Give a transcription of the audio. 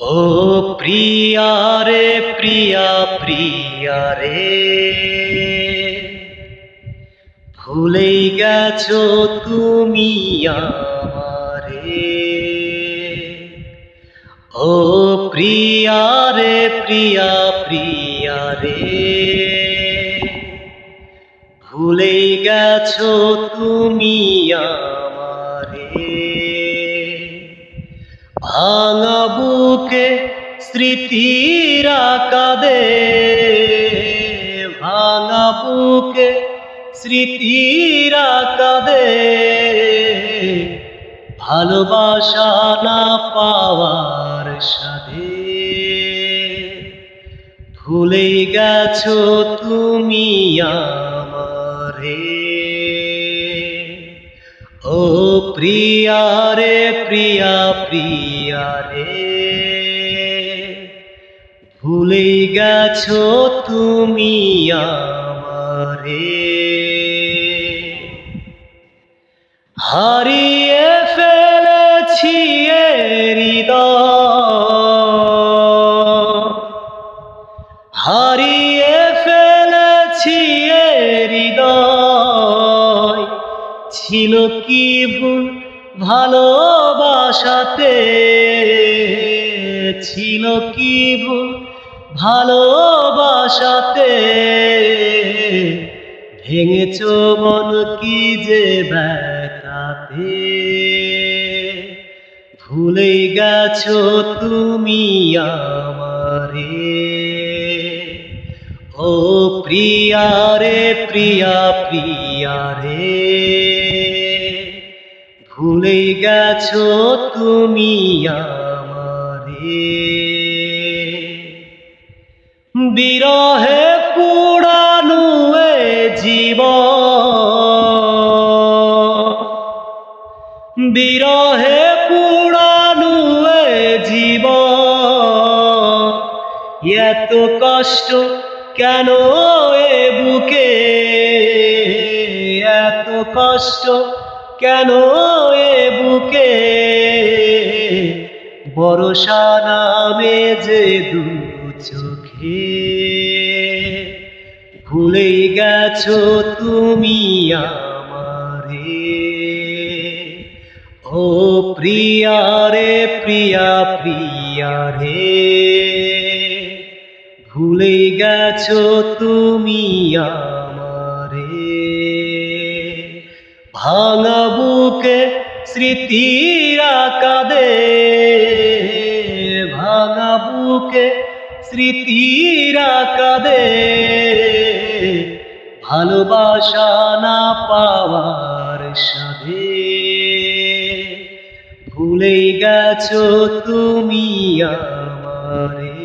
ও প্রিয়া রে, প্রিয়া প্রিয়া রে। ভুলেই গেছো তুমি আমারে। ও প্রিয়া রে, প্রিয়া প্রিয়া রে। ভুলেই গেছো তুমি আমারে। ভাঙা বুকে স্মৃতিরা কাঁদে ভাঙা বুকে স্মৃতিরা কাঁদে ভালোবাসা না পাওয়ার সাধে ভুলে গেছো তুমি আমারে। প্রিয়া রে প্রিয়া প্রিয়া রে। ভুলে গেছো তুমি আমারে। হারিয়ে ফেলেছি হৃদয়। ছিল কি ভুল? ভালোবাসাতে ছিল কি ভুল? ভালোবাসাতে ভেঙেছ মন কি যে ব্যথাতে? ভুলে গেছো তুমি আমারে। ও প্রিয়া রে, প্রিয়া প্রিয়া রে। ভুলে গেছো তুমি আমারে। বিরহে পুরানো জীব বিরহে পুরানো জীব এত কষ্ট কেন এ বুকে এত কষ্ট? কেন এ বুকে বরষা নামে যে দু চোখে? ভুলেই গেছো তুমি আমারে। ও প্রিয়া রে, প্রিয়া প্রিয়া রে। ভুলে গেছো তুমি আমারে। ভাঙা বুকে স্মৃতিরা কাঁদে ভাঙা বুকে স্মৃতিরা কাঁদে ভালোবাসা না পাওয়ার সাধে। ভুলে গেছো তুমি আমারে।